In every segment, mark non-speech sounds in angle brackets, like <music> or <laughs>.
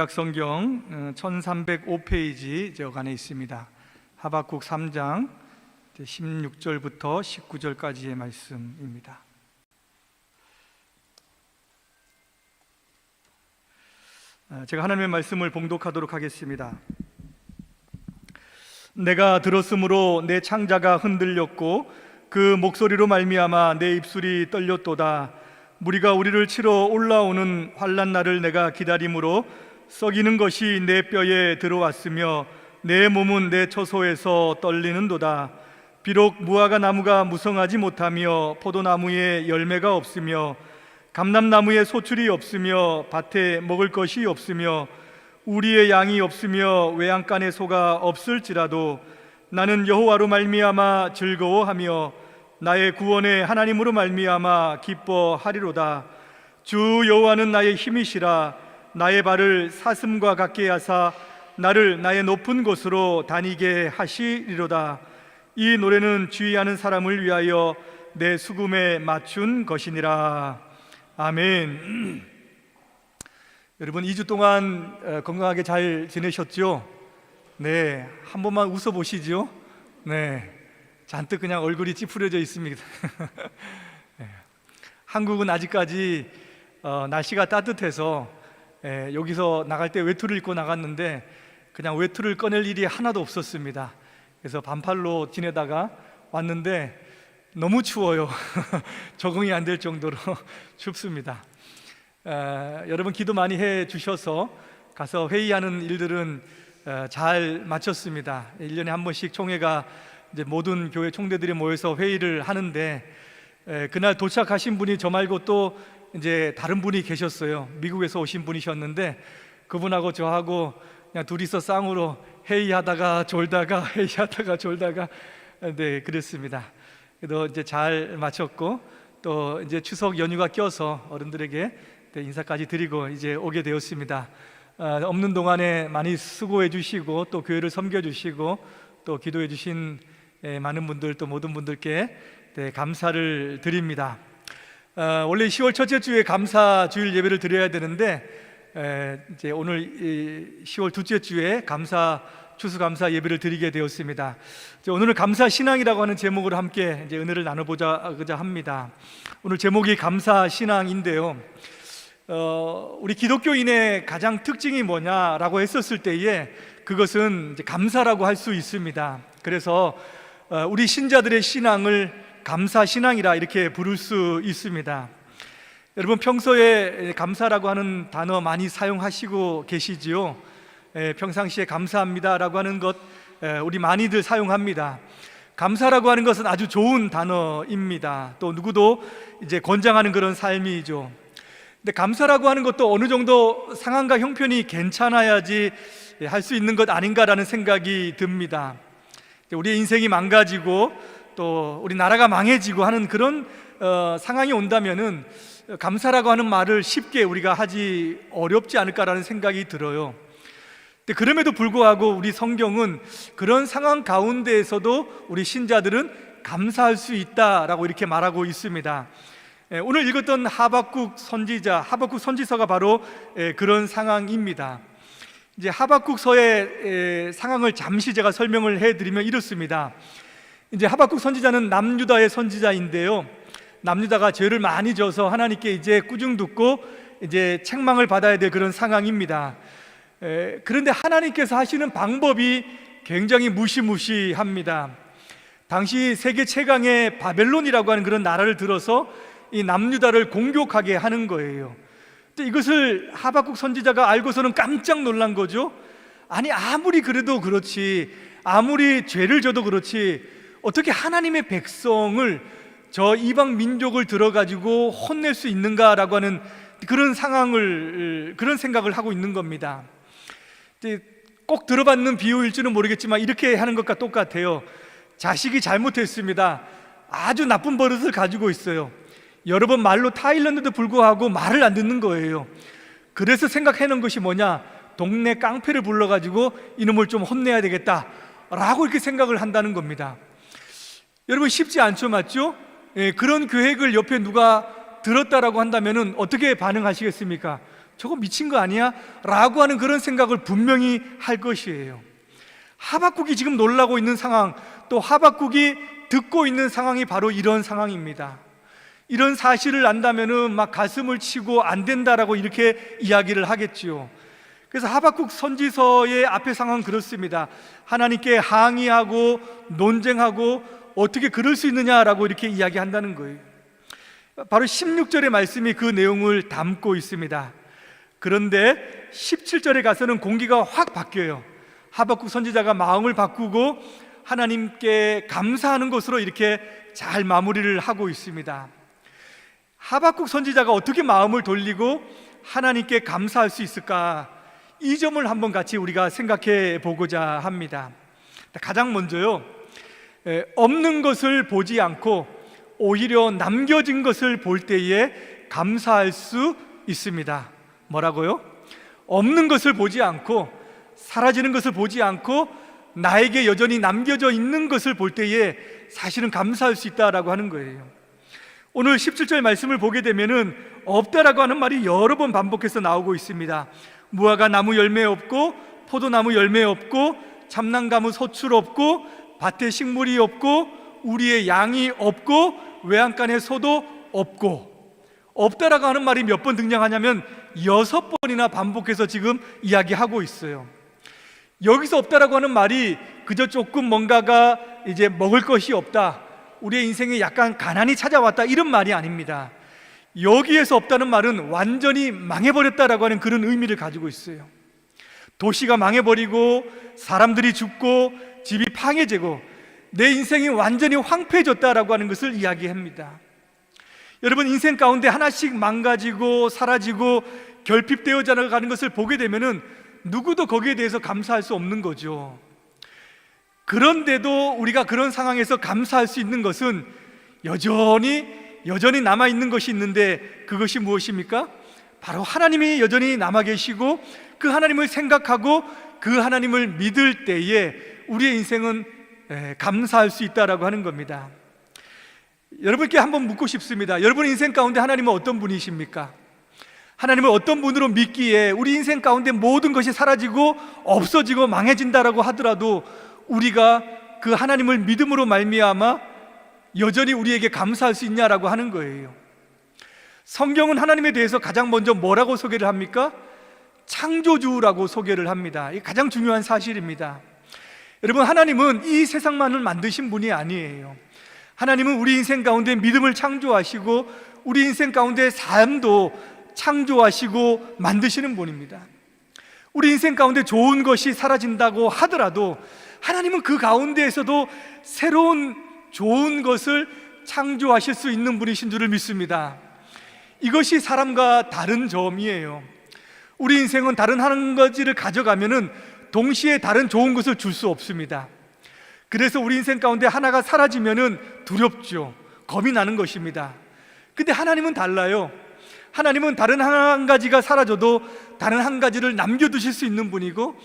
약 성경 1305페이지 저간에 있습니다. 하박국 3장 16절부터 19절까지의 말씀입니다. 어, 제가 하나님의 말씀을 봉독하도록 하겠습니다. 내가 들었으므로 내 창자가 흔들렸고 그 목소리로 말미암아 내 입술이 떨렸도다. 무리가 우리를 치러 올라오는 환란 날을 내가 기다림으로 썩이는 것이 내 뼈에 들어왔으며 내 몸은 내 처소에서 떨리는도다. 비록 무화과 나무가 무성하지 못하며 포도나무에 열매가 없으며 감람나무에 소출이 없으며 밭에 먹을 것이 없으며 우리의 양이 없으며 외양간에 소가 없을지라도 나는 여호와로 말미암아 즐거워하며 나의 구원의 하나님으로 말미암아 기뻐하리로다 주 여호와는 나의 힘이시라 나의 발을 사슴과 같게 하사 나를 나의 높은 곳으로 다니게 하시리로다 이 노래는 주의하는 사람을 위하여 내 수금에 맞춘 것이니라 아멘 <clears throat> 여러분 2주 동안 어, 건강하게 잘 지내셨죠? 네, 한 번만 웃어 보시죠. 네, 잔뜩 그냥 얼굴이 찌푸려져 있습니다. <laughs> 네. 한국은 아직까지 어, 날씨가 따뜻해서 예, 여기서 나갈 때 외투를 입고 나갔는데 그냥 외투를 꺼낼 일이 하나도 없었습니다. 그래서 반팔로 지내다가 왔는데 너무 추워요. <laughs> 적응이 안 될 정도로 <laughs> 춥습니다. 에, 여러분 기도 많이 해 주셔서 가서 회의하는 일들은 에, 잘 마쳤습니다. 1년에 한 번씩 총회가 이제 모든 교회 총대들이 모여서 회의를 하는데 에, 그날 도착하신 분이 저 말고 또 이제 다른 분이 계셨어요. 미국에서 오신 분이셨는데 그분하고 저하고 그냥 둘이서 쌍으로 회의하다가 졸다가 <laughs> 회의하다가 졸다가 네 그랬습니다. 그래도 이제 잘 마쳤고 또 이제 추석 연휴가 껴서 어른들에게 네, 인사까지 드리고 이제 오게 되었습니다. 어, 없는 동안에 많이 수고해 주시고 또 교회를 섬겨 주시고 또 기도해 주신 예, 많은 분들 또 모든 분들께 네, 감사를 드립니다. 어, 원래 10월 첫째 주에 감사 주일 예배를 드려야 되는데 에, 이제 오늘 이 10월 둘째 주에 감사 추수 감사 예배를 드리게 되었습니다. 오늘은 감사 신앙이라고 하는 제목으로 함께 이제 은혜를 나눠보자고자 합니다. 오늘 제목이 감사 신앙인데요. 어, 우리 기독교인의 가장 특징이 뭐냐라고 했었을 때에 그것은 감사라고 할 수 있습니다. 그래서 어, 우리 신자들의 신앙을 감사 신앙이라 이렇게 부를 수 있습니다. 여러분 평소에 감사라고 하는 단어 많이 사용하시고 계시지요? 에, 평상시에 감사합니다라고 하는 것 에, 우리 많이들 사용합니다. 감사라고 하는 것은 아주 좋은 단어입니다. 또 누구도 이제 권장하는 그런 삶이죠. 근데 감사라고 하는 것도 어느 정도 상황과 형편이 괜찮아야지 할 수 있는 것 아닌가라는 생각이 듭니다. 우리의 인생이 망가지고 또 우리 나라가 망해지고 하는 그런 어, 상황이 온다면은 감사라고 하는 말을 쉽게 우리가 하지 어렵지 않을까라는 생각이 들어요. 근데 그럼에도 불구하고 우리 성경은 그런 상황 가운데에서도 우리 신자들은 감사할 수 있다라고 이렇게 말하고 있습니다. 예, 오늘 읽었던 하박국 선지자, 하박국 선지서가 바로 예, 그런 상황입니다. 이제 하박국서의 상황을 잠시 제가 설명을 해드리면 이렇습니다. 이제 하박국 선지자는 남유다의 선지자인데요. 남유다가 죄를 많이 져서 하나님께 이제 꾸중 듣고 이제 책망을 받아야 될 그런 상황입니다. 에, 그런데 하나님께서 하시는 방법이 굉장히 무시무시합니다. 당시 세계 최강의 바벨론이라고 하는 그런 나라를 들어서 이 남유다를 공격하게 하는 거예요. 이것을 하박국 선지자가 알고서는 깜짝 놀란 거죠. 아니 아무리 그래도 그렇지 아무리 죄를 져도 그렇지 어떻게 하나님의 백성을 저 이방 민족을 들어가지고 혼낼 수 있는가라고 하는 그런 상황을 그런 생각을 하고 있는 겁니다. 꼭 들어봤는 비유일지는 모르겠지만 이렇게 하는 것과 똑같아요. 자식이 잘못했습니다. 아주 나쁜 버릇을 가지고 있어요. 여러 번 말로 타일렀는데도 불구하고 말을 안 듣는 거예요. 그래서 생각해 놓은 것이 뭐냐? 동네 깡패를 불러가지고 이놈을 좀 혼내야 되겠다. 라고 이렇게 생각을 한다는 겁니다. 여러분 쉽지 않죠, 맞죠? 예, 그런 계획을 옆에 누가 들었다라고 한다면 어떻게 반응하시겠습니까? 저거 미친 거 아니야? 라고 하는 그런 생각을 분명히 할 것이에요. 하박국이 지금 놀라고 있는 상황, 또 하박국이 듣고 있는 상황이 바로 이런 상황입니다. 이런 사실을 안다면은 막 가슴을 치고 안 된다라고 이렇게 이야기를 하겠지요. 그래서 하박국 선지서의 앞에 상황은 그렇습니다. 하나님께 항의하고 논쟁하고 어떻게 그럴 수 있느냐라고 이렇게 이야기한다는 거예요. 바로 16절의 말씀이 그 내용을 담고 있습니다. 그런데 17절에 가서는 공기가 확 바뀌어요. 하박국 선지자가 마음을 바꾸고 하나님께 감사하는 것으로 이렇게 잘 마무리를 하고 있습니다. 하박국 선지자가 어떻게 마음을 돌리고 하나님께 감사할 수 있을까? 이 점을 한번 같이 우리가 생각해 보고자 합니다. 가장 먼저요, 에, 없는 것을 보지 않고 오히려 남겨진 것을 볼 때에 감사할 수 있습니다. 뭐라고요? 없는 것을 보지 않고 사라지는 것을 보지 않고 나에게 여전히 남겨져 있는 것을 볼 때에 사실은 감사할 수 있다라고 하는 거예요. 오늘 17절 말씀을 보게 되면은 없다라고 하는 말이 여러 번 반복해서 나오고 있습니다. 무화과 나무 열매 없고 포도나무 열매 없고 참나가무 소출 없고 밭에 식물이 없고 우리의 양이 없고 외양간에 소도 없고 없다라고 하는 말이 몇 번 등장하냐면 여섯 번이나 반복해서 지금 이야기하고 있어요. 여기서 없다라고 하는 말이 그저 조금 뭔가가 이제 먹을 것이 없다. 우리의 인생에 약간 가난이 찾아왔다. 이런 말이 아닙니다. 여기에서 없다는 말은 완전히 망해버렸다라고 하는 그런 의미를 가지고 있어요. 도시가 망해버리고 사람들이 죽고 집이 팡해지고 내 인생이 완전히 황폐해졌다라고 하는 것을 이야기합니다. 여러분 인생 가운데 하나씩 망가지고 사라지고 결핍되어져 가는 것을 보게 되면은 누구도 거기에 대해서 감사할 수 없는 거죠. 그런데도 우리가 그런 상황에서 감사할 수 있는 것은 여전히 여전히 남아 있는 것이 있는데 그것이 무엇입니까? 바로 하나님이 여전히 남아 계시고 그 하나님을 생각하고 그 하나님을 믿을 때에 우리의 인생은 에, 감사할 수 있다라고 하는 겁니다. 여러분께 한번 묻고 싶습니다. 여러분 인생 가운데 하나님은 어떤 분이십니까? 하나님을 어떤 분으로 믿기에 우리 인생 가운데 모든 것이 사라지고 없어지고 망해진다라고 하더라도 우리가 그 하나님을 믿음으로 말미암아 여전히 우리에게 감사할 수 있냐라고 하는 거예요. 성경은 하나님에 대해서 가장 먼저 뭐라고 소개를 합니까? 창조주라고 소개를 합니다. 이게 가장 중요한 사실입니다. 여러분, 하나님은 이 세상만을 만드신 분이 아니에요. 하나님은 우리 인생 가운데 믿음을 창조하시고 우리 인생 가운데 삶도 창조하시고 만드시는 분입니다. 우리 인생 가운데 좋은 것이 사라진다고 하더라도 하나님은 그 가운데에서도 새로운 좋은 것을 창조하실 수 있는 분이신 줄을 믿습니다. 이것이 사람과 다른 점이에요. 우리 인생은 다른 한 가지를 가져가면은 동시에 다른 좋은 것을 줄 수 없습니다. 그래서 우리 인생 가운데 하나가 사라지면은 두렵죠. 겁이 나는 것입니다. 근데 하나님은 달라요. 하나님은 다른 한 가지가 사라져도 다른 한 가지를 남겨두실 수 있는 분이고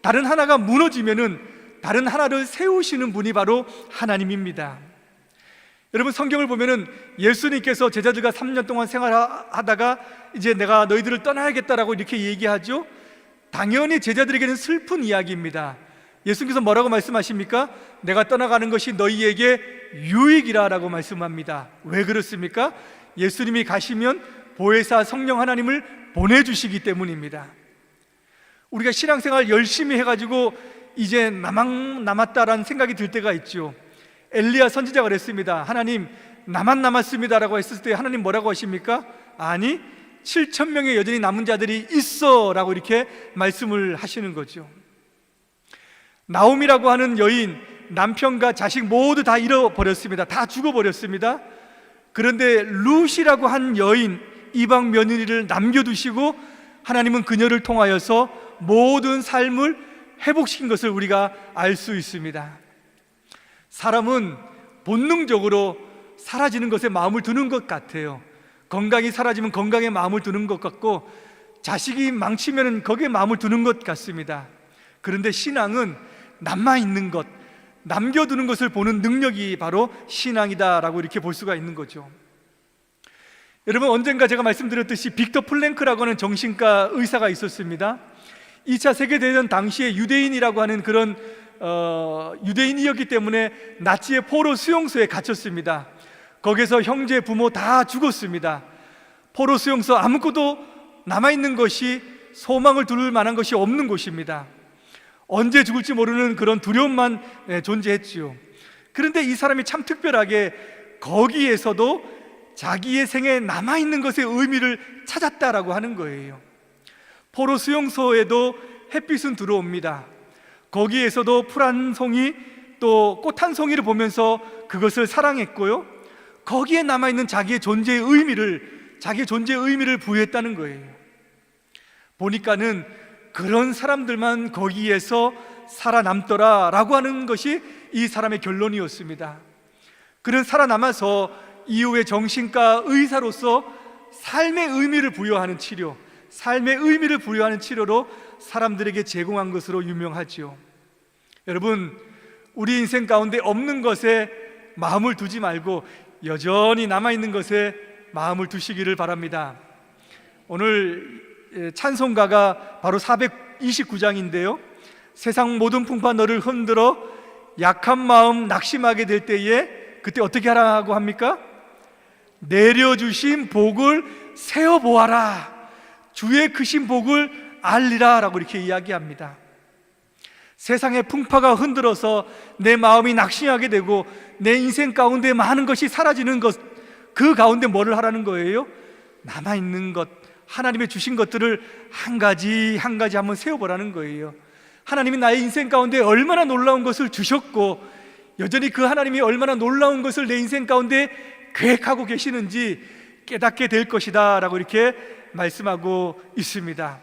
다른 하나가 무너지면은 다른 하나를 세우시는 분이 바로 하나님입니다. 여러분 성경을 보면은 예수님께서 제자들과 3년 동안 생활하다가 이제 내가 너희들을 떠나야겠다라고 이렇게 얘기하죠. 당연히 제자들에게는 슬픈 이야기입니다. 예수님께서 뭐라고 말씀하십니까? 내가 떠나가는 것이 너희에게 유익이라라고 말씀합니다. 왜 그렇습니까? 예수님이 가시면 보혜사 성령 하나님을 보내주시기 때문입니다. 우리가 신앙생활 열심히 해가지고 이제 나만 남았다라는 생각이 들 때가 있죠. 엘리야 선지자가 그랬습니다. 하나님 나만 남았습니다라고 했을 때 하나님 뭐라고 하십니까? 아니 7천 명의 여전히 남은 자들이 있어라고 이렇게 말씀을 하시는 거죠. 나옴이라고 하는 여인 남편과 자식 모두 다 잃어버렸습니다. 다 죽어버렸습니다. 그런데 룻이라고 한 여인 이방 며느리를 남겨두시고 하나님은 그녀를 통하여서 모든 삶을 회복시킨 것을 우리가 알 수 있습니다. 사람은 본능적으로 사라지는 것에 마음을 두는 것 같아요. 건강이 사라지면 건강에 마음을 두는 것 같고 자식이 망치면 거기에 마음을 두는 것 같습니다. 그런데 신앙은 남아 있는 것, 남겨두는 것을 보는 능력이 바로 신앙이다라고 이렇게 볼 수가 있는 거죠. 여러분 언젠가 제가 말씀드렸듯이 빅터 플랭크라고 하는 정신과 의사가 있었습니다. 2차 세계 대전 당시에 유대인이라고 하는 그런 어, 유대인이었기 때문에 나치의 포로 수용소에 갇혔습니다. 거기서 형제 부모 다 죽었습니다. 포로 수용소 아무것도 남아 있는 것이 소망을 두를 만한 것이 없는 곳입니다. 언제 죽을지 모르는 그런 두려움만 예, 존재했지요. 그런데 이 사람이 참 특별하게 거기에서도 자기의 생에 남아 있는 것의 의미를 찾았다라고 하는 거예요. 포로 수용소에도 햇빛은 들어옵니다. 거기에서도 풀 한 송이 또 꽃 한 송이를 보면서 그것을 사랑했고요. 거기에 남아 있는 자기의 존재의 의미를 자기의 존재의 의미를 부여했다는 거예요. 보니까는 그런 사람들만 거기에서 살아남더라 라고 하는 것이 이 사람의 결론이었습니다. 그는 살아남아서 이후에 정신과 의사로서 삶의 의미를 부여하는 치료, 삶의 의미를 부여하는 치료로 사람들에게 제공한 것으로 유명하지요. 여러분, 우리 인생 가운데 없는 것에 마음을 두지 말고 여전히 남아 있는 것에 마음을 두시기를 바랍니다. 오늘 예, 찬송가가 바로 429장인데요. 세상 모든 풍파 너를 흔들어 약한 마음 낙심하게 될 때에 그때 어떻게 하라고 합니까? 내려주신 복을 세어 보아라. 주의 크신 복을 알리라 라고 이렇게 이야기합니다. 세상의 풍파가 흔들어서 내 마음이 낙심하게 되고 내 인생 가운데 많은 것이 사라지는 것, 그 가운데 뭐를 하라는 거예요? 남아 있는 것, 하나님의 주신 것들을 한 가지 한 가지 한번 세워보라는 거예요. 하나님이 나의 인생 가운데 얼마나 놀라운 것을 주셨고 여전히 그 하나님이 얼마나 놀라운 것을 내 인생 가운데 계획하고 계시는지 깨닫게 될 것이다 라고 이렇게 말씀하고 있습니다.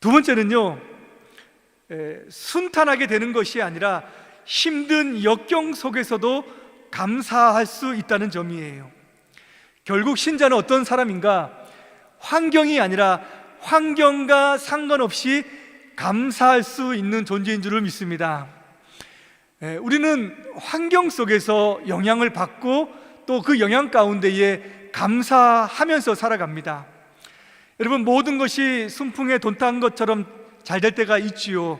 두 번째는요, 에, 순탄하게 되는 것이 아니라 힘든 역경 속에서도 감사할 수 있다는 점이에요. 결국 신자는 어떤 사람인가? 환경이 아니라 환경과 상관없이 감사할 수 있는 존재인 줄을 믿습니다. 에, 우리는 환경 속에서 영향을 받고 또 그 영향 가운데에 감사하면서 살아갑니다. 여러분 모든 것이 순풍에 돈 탄 것처럼 잘 될 때가 있지요.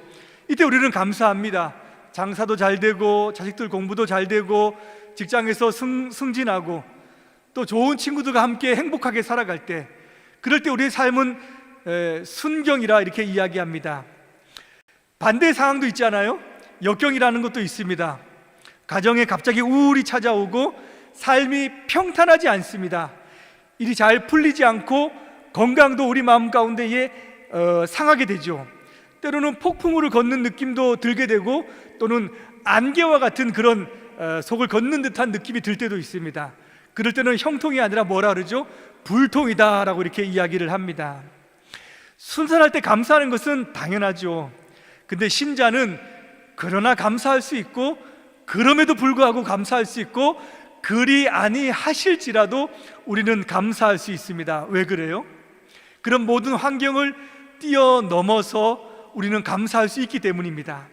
이때 우리는 감사합니다. 장사도 잘 되고 자식들 공부도 잘 되고 직장에서 승, 승진하고 또 좋은 친구들과 함께 행복하게 살아갈 때 그럴 때 우리의 삶은 에, 순경이라 이렇게 이야기합니다. 반대 상황도 있잖아요. 역경이라는 것도 있습니다. 가정에 갑자기 우울이 찾아오고 삶이 평탄하지 않습니다. 일이 잘 풀리지 않고 건강도 우리 마음 가운데에 어, 상하게 되죠. 때로는 폭풍우를 걷는 느낌도 들게 되고 또는 안개와 같은 그런 어, 속을 걷는 듯한 느낌이 들 때도 있습니다. 그럴 때는 형통이 아니라 뭐라 그러죠? 불통이다라고 이렇게 이야기를 합니다. 순산할 때 감사하는 것은 당연하죠. 근데 신자는 그러나 감사할 수 있고 그럼에도 불구하고 감사할 수 있고 그리 아니하실지라도 우리는 감사할 수 있습니다. 왜 그래요? 그런 모든 환경을 뛰어넘어서 우리는 감사할 수 있기 때문입니다.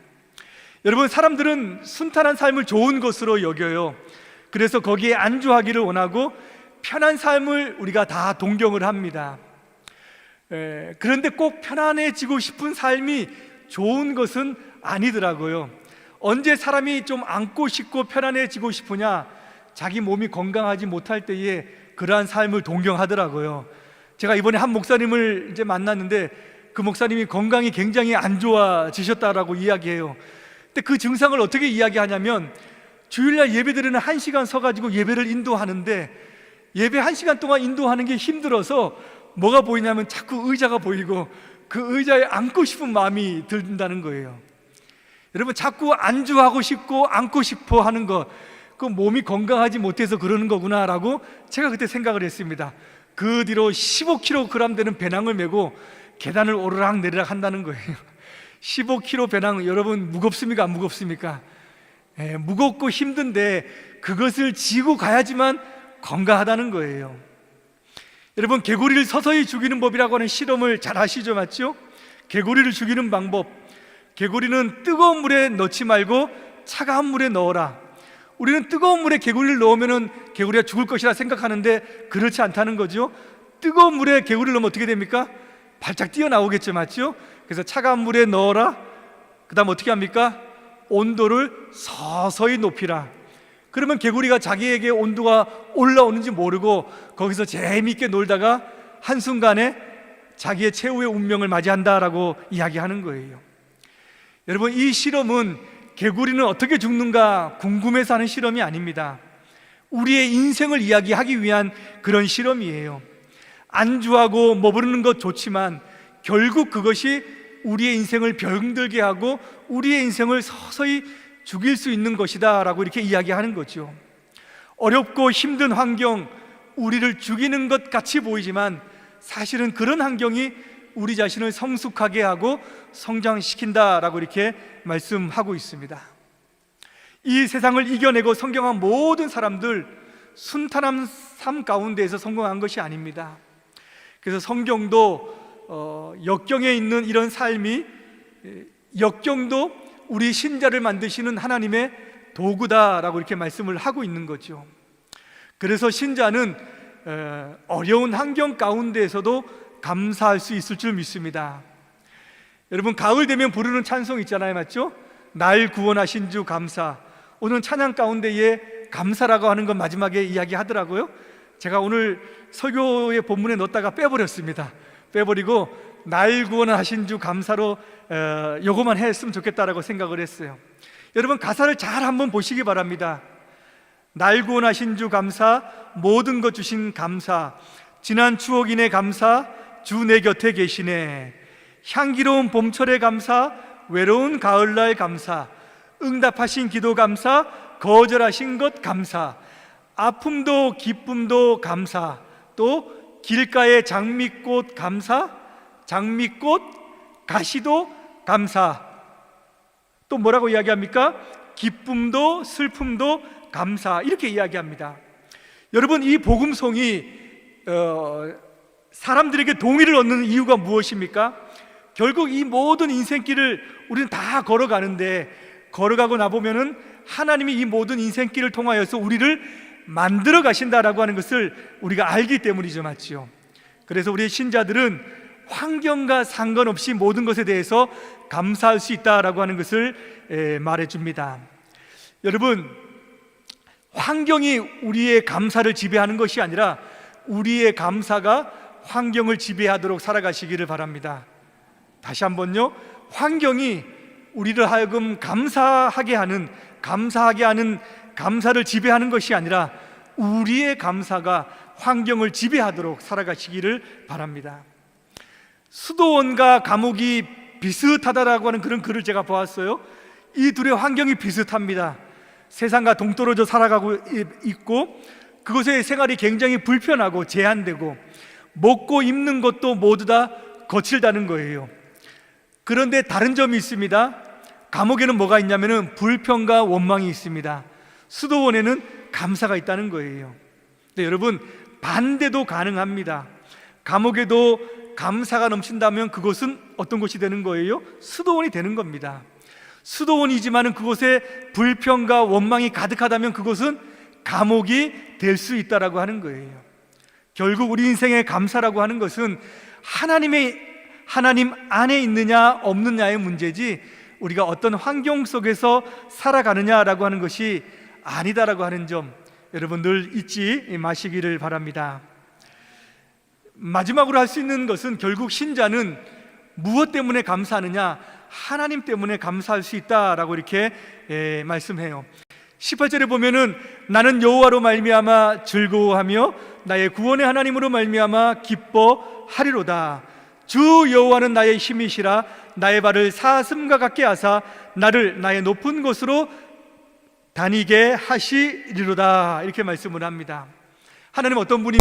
여러분, 사람들은 순탄한 삶을 좋은 것으로 여겨요. 그래서 거기에 안주하기를 원하고 편한 삶을 우리가 다 동경을 합니다. 에, 그런데 꼭 편안해지고 싶은 삶이 좋은 것은 아니더라고요. 언제 사람이 좀 안고 싶고 편안해지고 싶으냐? 자기 몸이 건강하지 못할 때에 그러한 삶을 동경하더라고요. 제가 이번에 한 목사님을 이제 만났는데 그 목사님이 건강이 굉장히 안 좋아지셨다라고 이야기해요. 근데 그 증상을 어떻게 이야기하냐면 주일날 예배드리는 한 시간 서가지고 예배를 인도하는데 예배 한 시간 동안 인도하는 게 힘들어서 뭐가 보이냐면 자꾸 의자가 보이고 그 의자에 앉고 싶은 마음이 든다는 거예요. 여러분 자꾸 안주하고 싶고 앉고 싶어 하는 거, 그 몸이 건강하지 못해서 그러는 거구나라고 제가 그때 생각을 했습니다. 그 뒤로 15kg 되는 배낭을 메고 계단을 오르락 내리락 한다는 거예요. <laughs> 15kg 배낭 여러분 무겁습니까? 안 무겁습니까? 예, 무겁고 힘든데 그것을 지고 가야지만 건강하다는 거예요. 여러분 개구리를 서서히 죽이는 법이라고 하는 실험을 잘 아시죠, 맞죠? 개구리를 죽이는 방법. 개구리는 뜨거운 물에 넣지 말고 차가운 물에 넣어라. 우리는 뜨거운 물에 개구리를 넣으면은 개구리가 죽을 것이라 생각하는데 그렇지 않다는 거죠. 뜨거운 물에 개구리를 넣으면 어떻게 됩니까? 발작 뛰어나오겠죠, 맞죠? 그래서 차가운 물에 넣어라. 그다음 어떻게 합니까? 온도를 서서히 높이라. 그러면 개구리가 자기에게 온도가 올라오는지 모르고 거기서 재미있게 놀다가 한순간에 자기의 최후의 운명을 맞이한다라고 이야기하는 거예요. 여러분, 이 실험은 개구리는 어떻게 죽는가 궁금해서 하는 실험이 아닙니다. 우리의 인생을 이야기하기 위한 그런 실험이에요. 안주하고 머무르는 것 좋지만 결국 그것이 우리의 인생을 병들게 하고 우리의 인생을 서서히 죽일 수 있는 것이다 라고 이렇게 이야기하는 거죠. 어렵고 힘든 환경, 우리를 죽이는 것 같이 보이지만 사실은 그런 환경이 우리 자신을 성숙하게 하고 성장시킨다라고 이렇게 말씀하고 있습니다. 이 세상을 이겨내고 성경한 모든 사람들 순탄한 삶 가운데에서 성공한 것이 아닙니다. 그래서 성경도 어, 역경에 있는 이런 삶이 에, 역경도 우리 신자를 만드시는 하나님의 도구다라고 이렇게 말씀을 하고 있는 거죠. 그래서 신자는 에, 어려운 환경 가운데에서도 감사할 수 있을 줄 믿습니다. 여러분 가을 되면 부르는 찬송 있잖아요, 맞죠? 날 구원하신 주 감사. 오늘 찬양 가운데에 감사라고 하는 건 마지막에 이야기하더라고요. 제가 오늘 설교의 본문에 넣었다가 빼버렸습니다. 빼버리고 날 구원하신 주 감사로 어, 요거만 했으면 좋겠다라고 생각을 했어요. 여러분 가사를 잘 한번 보시기 바랍니다. 날 구원하신 주 감사, 모든 것 주신 감사, 지난 추억인의 감사, 주 내 곁에 계시네. 향기로운 봄철의 감사, 외로운 가을날 감사, 응답하신 기도 감사, 거절하신 것 감사, 아픔도 기쁨도 감사, 또 길가의 장미꽃 감사, 장미꽃 가시도 감사. 또 뭐라고 이야기합니까? 기쁨도 슬픔도 감사. 이렇게 이야기합니다. 여러분 이 복음송이 어, 사람들에게 동의를 얻는 이유가 무엇입니까? 결국 이 모든 인생길을 우리는 다 걸어가는데 걸어가고 나보면은 하나님이 이 모든 인생길을 통하여서 우리를 만들어 가신다라고 하는 것을 우리가 알기 때문이죠, 맞죠? 그래서 우리 신자들은 환경과 상관없이 모든 것에 대해서 감사할 수 있다라고 하는 것을 말해 줍니다. 여러분, 환경이 우리의 감사를 지배하는 것이 아니라 우리의 감사가 환경을 지배하도록 살아가시기를 바랍니다. 다시 한번요. 환경이 우리를 하여금 감사하게 하는 감사하게 하는 감사를 지배하는 것이 아니라 우리의 감사가 환경을 지배하도록 살아가시기를 바랍니다. 수도원과 감옥이 비슷하다라고 하는 그런 글을 제가 보았어요. 이 둘의 환경이 비슷합니다. 세상과 동떨어져 살아가고 있고 그곳의 생활이 굉장히 불편하고 제한되고 먹고 입는 것도 모두 다 거칠다는 거예요. 그런데 다른 점이 있습니다. 감옥에는 뭐가 있냐면은 불평과 원망이 있습니다. 수도원에는 감사가 있다는 거예요. 네, 여러분 반대도 가능합니다. 감옥에도 감사가 넘친다면 그곳은 어떤 곳이 되는 거예요? 수도원이 되는 겁니다. 수도원이지만은 그곳에 불평과 원망이 가득하다면 그곳은 감옥이 될 수 있다라고 하는 거예요. 결국 우리 인생의 감사라고 하는 것은 하나님의 하나님 안에 있느냐 없느냐의 문제지 우리가 어떤 환경 속에서 살아가느냐라고 하는 것이 아니다라고 하는 점 여러분 늘 잊지 마시기를 바랍니다. 마지막으로 할 수 있는 것은 결국 신자는 무엇 때문에 감사하느냐? 하나님 때문에 감사할 수 있다라고 이렇게 예, 말씀해요. 18절에 보면은 나는 여호와로 말미암아 즐거워하며 나의 구원의 하나님으로 말미암아 기뻐하리로다. 주 여호와는 나의 힘이시라 나의 발을 사슴과 같게 하사 나를 나의 높은 곳으로 다니게 하시리로다. 이렇게 말씀을 합니다. 하나님 어떤 분이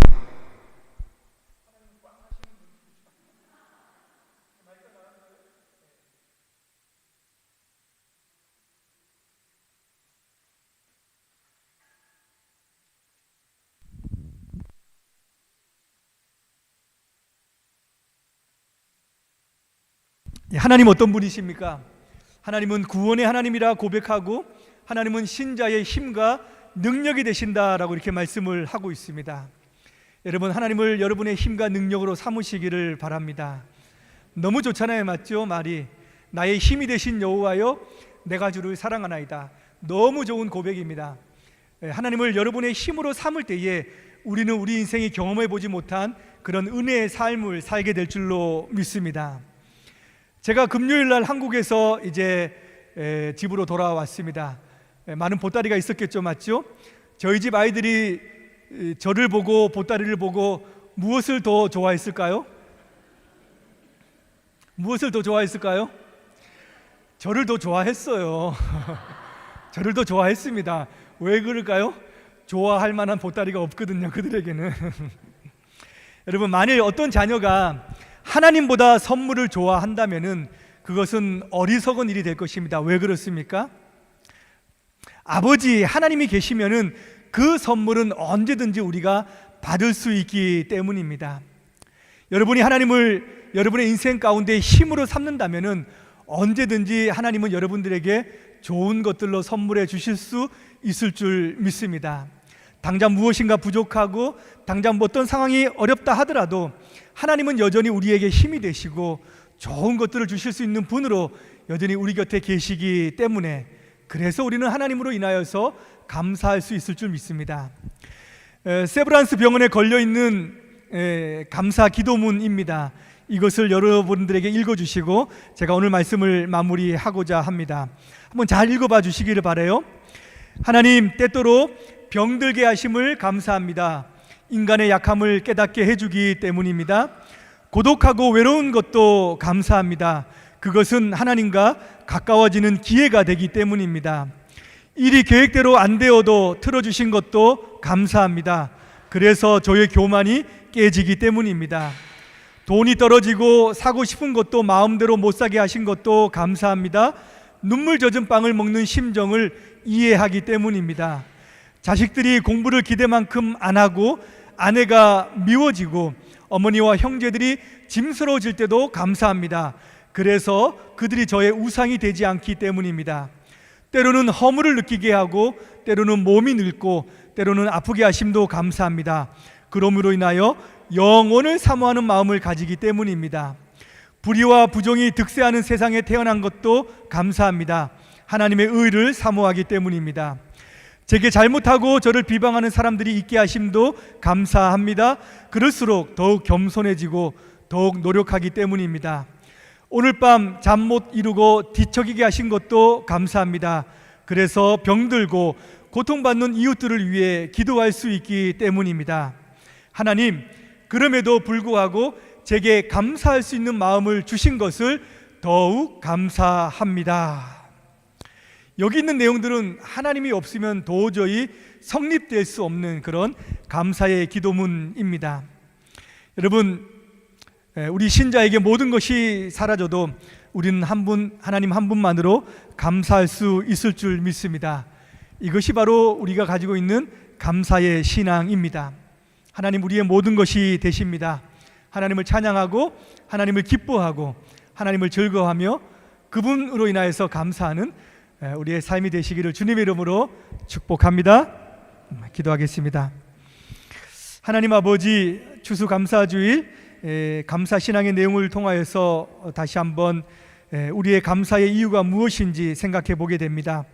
하나님 어떤 분이십니까? 하나님은 구원의 하나님이라 고백하고 하나님은 신자의 힘과 능력이 되신다라고 이렇게 말씀을 하고 있습니다. 여러분 하나님을 여러분의 힘과 능력으로 삼으시기를 바랍니다. 너무 좋잖아요, 맞죠? 말이 나의 힘이 되신 여호와여, 내가 주를 사랑하나이다. 너무 좋은 고백입니다. 예, 하나님을 여러분의 힘으로 삼을 때에 우리는 우리 인생이 경험해 보지 못한 그런 은혜의 삶을 살게 될 줄로 믿습니다. 제가 금요일 날 한국에서 이제 에, 집으로 돌아왔습니다. 에, 많은 보따리가 있었겠죠, 맞죠? 저희 집 아이들이 이, 저를 보고 보따리를 보고 무엇을 더 좋아했을까요? 무엇을 더 좋아했을까요? 저를 더 좋아했어요. <laughs> 저를 더 좋아했습니다. 왜 그럴까요? 좋아할 만한 보따리가 없거든요, 그들에게는. <laughs> 여러분, 만일 어떤 자녀가 하나님보다 선물을 좋아한다면은 그것은 어리석은 일이 될 것입니다. 왜 그렇습니까? 아버지 하나님이 계시면은 그 선물은 언제든지 우리가 받을 수 있기 때문입니다. 여러분이 하나님을 여러분의 인생 가운데 힘으로 삼는다면은 언제든지 하나님은 여러분들에게 좋은 것들로 선물해 주실 수 있을 줄 믿습니다. 당장 무엇인가 부족하고 당장 뭐 어떤 상황이 어렵다 하더라도 하나님은 여전히 우리에게 힘이 되시고 좋은 것들을 주실 수 있는 분으로 여전히 우리 곁에 계시기 때문에 그래서 우리는 하나님으로 인하여서 감사할 수 있을 줄 믿습니다. 에, 세브란스 병원에 걸려 있는 에, 감사 기도문입니다. 이것을 여러분들에게 읽어주시고 제가 오늘 말씀을 마무리하고자 합니다. 한번 잘 읽어봐 주시기를 바래요. 하나님 때때로 병들게 하심을 감사합니다. 인간의 약함을 깨닫게 해주기 때문입니다. 고독하고 외로운 것도 감사합니다. 그것은 하나님과 가까워지는 기회가 되기 때문입니다. 일이 계획대로 안 되어도 틀어주신 것도 감사합니다. 그래서 저의 교만이 깨지기 때문입니다. 돈이 떨어지고 사고 싶은 것도 마음대로 못 사게 하신 것도 감사합니다. 눈물 젖은 빵을 먹는 심정을 이해하기 때문입니다. 자식들이 공부를 기대만큼 안 하고 아내가 미워지고 어머니와 형제들이 짐스러워질 때도 감사합니다. 그래서 그들이 저의 우상이 되지 않기 때문입니다. 때로는 허물을 느끼게 하고 때로는 몸이 늙고 때로는 아프게 하심도 감사합니다. 그러므로 인하여 영원을 사모하는 마음을 가지기 때문입니다. 불의와 부정이 득세하는 세상에 태어난 것도 감사합니다. 하나님의 의를 사모하기 때문입니다. 제게 잘못하고 저를 비방하는 사람들이 있게 하심도 감사합니다. 그럴수록 더욱 겸손해지고 더욱 노력하기 때문입니다. 오늘 밤 잠 못 이루고 뒤척이게 하신 것도 감사합니다. 그래서 병들고 고통받는 이웃들을 위해 기도할 수 있기 때문입니다. 하나님, 그럼에도 불구하고 제게 감사할 수 있는 마음을 주신 것을 더욱 감사합니다. 여기 있는 내용들은 하나님이 없으면 도저히 성립될 수 없는 그런 감사의 기도문입니다. 여러분, 에, 우리 신자에게 모든 것이 사라져도 우리는 한 분, 하나님 한 분만으로 감사할 수 있을 줄 믿습니다. 이것이 바로 우리가 가지고 있는 감사의 신앙입니다. 하나님 우리의 모든 것이 되십니다. 하나님을 찬양하고 하나님을 기뻐하고 하나님을 즐거워하며 그분으로 인하여서 감사하는 에, 우리의 삶이 되시기를 주님의 이름으로 축복합니다. 음, 기도하겠습니다. 하나님 아버지 추수 감사주일 에, 감사 신앙의 내용을 통하여서 어, 다시 한번 에, 우리의 감사의 이유가 무엇인지 생각해 보게 됩니다.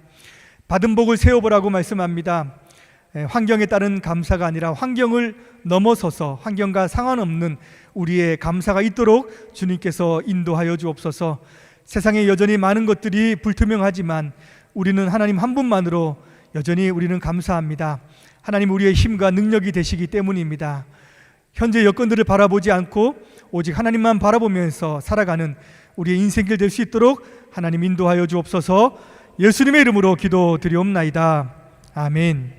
받은 복을 세워보라고 말씀합니다. 에, 환경에 따른 감사가 아니라 환경을 넘어서서 환경과 상관없는 우리의 감사가 있도록 주님께서 인도하여 주옵소서. 세상에 여전히 많은 것들이 불투명하지만 우리는 하나님 한 분만으로 여전히 우리는 감사합니다. 하나님 우리의 힘과 능력이 되시기 때문입니다. 현재 여건들을 바라보지 않고 오직 하나님만 바라보면서 살아가는 우리의 인생길 될 수 있도록 하나님 인도하여 주옵소서. 예수님의 이름으로 기도드리옵나이다. 아멘.